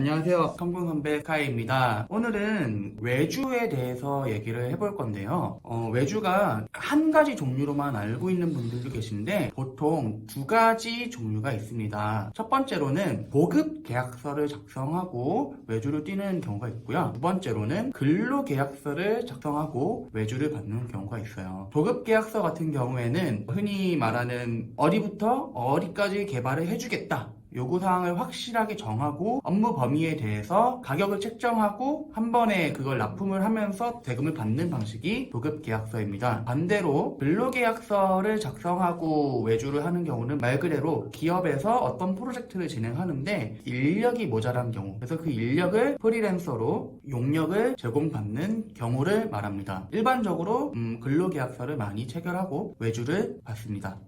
안녕하세요. 컴군 선배 카이입니다. 오늘은 외주에 대해서 얘기를 해볼 건데요. 어, 외주가 한 가지 종류로만 알고 있는 분들도 계신데 보통 두 가지 종류가 있습니다. 첫 번째로는 보급 계약서를 작성하고 외주를 띄는 경우가 있고요. 두 번째로는 근로 계약서를 작성하고 외주를 받는 경우가 있어요. 보급 계약서 같은 경우에는 흔히 말하는 어디부터 어디까지 개발을 해주겠다. 요구사항을 확실하게 정하고 업무 범위에 대해서 가격을 책정하고 한 번에 그걸 납품을 하면서 대금을 받는 방식이 도급계약서입니다. 반대로 근로계약서를 작성하고 외주를 하는 경우는 말 그대로 기업에서 어떤 프로젝트를 진행하는데 인력이 모자란 경우 그래서 그 인력을 프리랜서로 용역을 제공받는 경우를 말합니다. 일반적으로 음, 근로계약서를 많이 체결하고 외주를 받습니다.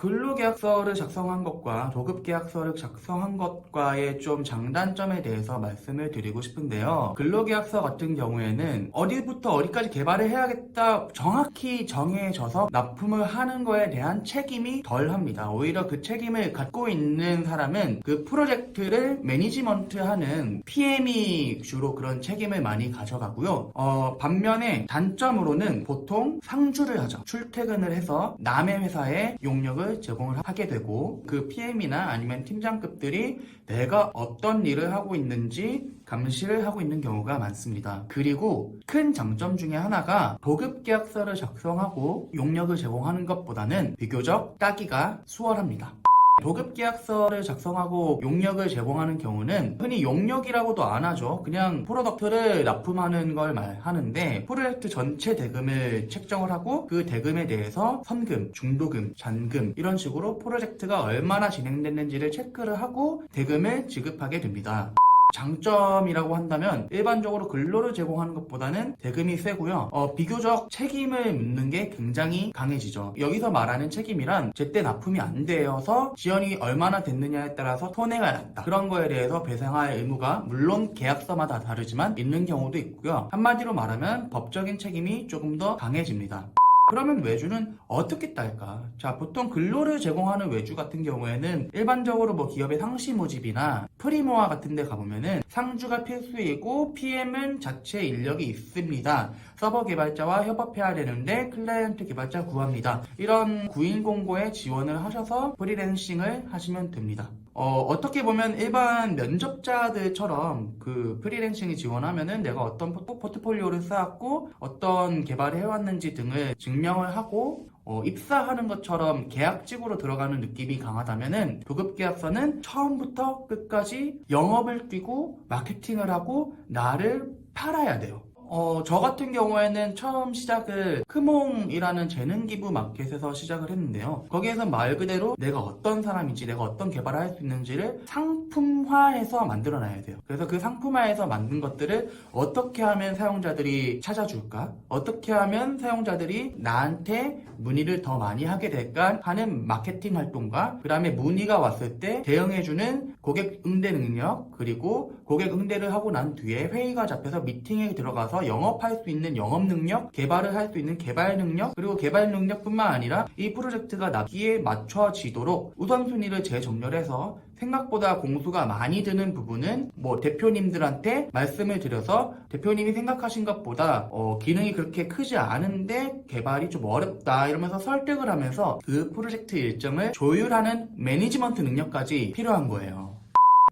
근로계약서를 작성한 것과 도급계약서를 작성한 것과의 좀 장단점에 대해서 말씀을 드리고 싶은데요. 근로계약서 같은 경우에는 어디부터 어디까지 개발을 해야겠다 정확히 정해져서 납품을 하는 거에 대한 책임이 덜 합니다. 오히려 그 책임을 갖고 있는 사람은 그 프로젝트를 매니지먼트 하는 PM이 주로 그런 책임을 많이 가져가고요. 어, 반면에 단점으로는 보통 상주를 하죠. 출퇴근을 해서 남의 회사에 용역을 제공을 하게 되고 그 PM이나 아니면 팀장급들이 내가 어떤 일을 하고 있는지 감시를 하고 있는 경우가 많습니다. 그리고 큰 장점 중에 하나가 보급 계약서를 작성하고 용역을 제공하는 것보다는 비교적 따기가 수월합니다. 도급 계약서를 작성하고 용역을 제공하는 경우는 흔히 용역이라고도 안 하죠. 그냥 프로덕트를 납품하는 걸 말하는데 프로젝트 전체 대금을 책정을 하고 그 대금에 대해서 선금, 중도금, 잔금 이런 식으로 프로젝트가 얼마나 진행됐는지를 체크를 하고 대금을 지급하게 됩니다. 장점이라고 한다면 일반적으로 근로를 제공하는 것보다는 대금이 세고요. 어, 비교적 책임을 묻는 게 굉장히 강해지죠. 여기서 말하는 책임이란 제때 납품이 안 되어서 지연이 얼마나 됐느냐에 따라서 손해가 났다. 그런 거에 대해서 배상할 의무가 물론 계약서마다 다르지만 있는 경우도 있고요. 한마디로 말하면 법적인 책임이 조금 더 강해집니다. 그러면 외주는 어떻게 딸까? 자, 보통 근로를 제공하는 외주 같은 경우에는 일반적으로 뭐 기업의 상시 모집이나 프리모아 같은 데 가보면은 상주가 필수이고 PM은 자체 인력이 있습니다. 서버 개발자와 협업해야 되는데 클라이언트 개발자 구합니다. 이런 구인 공고에 지원을 하셔서 프리랜싱을 하시면 됩니다. 어, 떻게 보면 일반 면접자들처럼 그 프리랜싱에 지원하면은 내가 어떤 포- 포트폴리오를 쌓았고 어떤 개발을 해왔는지 등을 증명을 하고 어, 입사하는 것처럼 계약직으로 들어가는 느낌이 강하다면은 도급계약서는 처음부터 끝까지 영업을 뛰고 마케팅을 하고 나를 팔아야 돼요. 어, 저 같은 경우에는 처음 시작을 크몽이라는 재능 기부 마켓에서 시작을 했는데요. 거기에서 말 그대로 내가 어떤 사람인지, 내가 어떤 개발을 할 수 있는지를 상품화해서 만들어놔야 돼요. 그래서 그 상품화해서 만든 것들을 어떻게 하면 사용자들이 찾아줄까? 어떻게 하면 사용자들이 나한테 문의를 더 많이 하게 될까? 하는 마케팅 활동과 그 다음에 문의가 왔을 때 대응해주는 고객 응대 능력, 그리고 고객 응대를 하고 난 뒤에 회의가 잡혀서 미팅에 들어가서 영업할 수 있는 영업 능력, 개발을 할 수 있는 개발 능력, 그리고 개발 능력뿐만 아니라 이 프로젝트가 나기에 맞춰지도록 우선순위를 재정렬해서 생각보다 공수가 많이 드는 부분은 뭐 대표님들한테 말씀을 드려서 대표님이 생각하신 것보다 어, 기능이 그렇게 크지 않은데 개발이 좀 어렵다 이러면서 설득을 하면서 그 프로젝트 일정을 조율하는 매니지먼트 능력까지 필요한 거예요.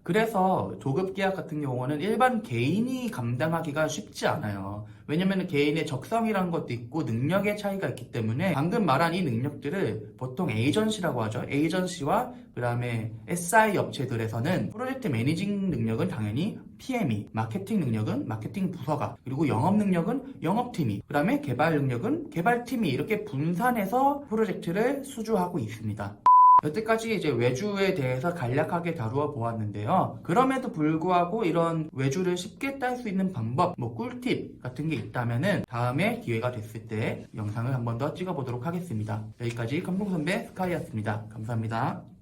그래서 조급 계약 같은 경우는 일반 개인이 감당하기가 쉽지 않아요. 왜냐면 개인의 적성이라는 것도 있고 능력의 차이가 있기 때문에 방금 말한 이 능력들을 보통 에이전시라고 하죠. 에이전시와 그 다음에 SI 업체들에서는 프로젝트 매니징 능력은 당연히 PM이, 마케팅 능력은 마케팅 부서가, 그리고 영업 능력은 영업팀이, 그 다음에 개발 능력은 개발팀이 이렇게 분산해서 프로젝트를 수주하고 있습니다. 여태까지 이제 외주에 대해서 간략하게 다루어 보았는데요. 그럼에도 불구하고 이런 외주를 쉽게 딸 수 있는 방법, 뭐 꿀팁 같은 게 있다면은 다음에 기회가 됐을 때 영상을 한 번 더 찍어 보도록 하겠습니다. 여기까지 컴봉선배 스카이였습니다. 감사합니다.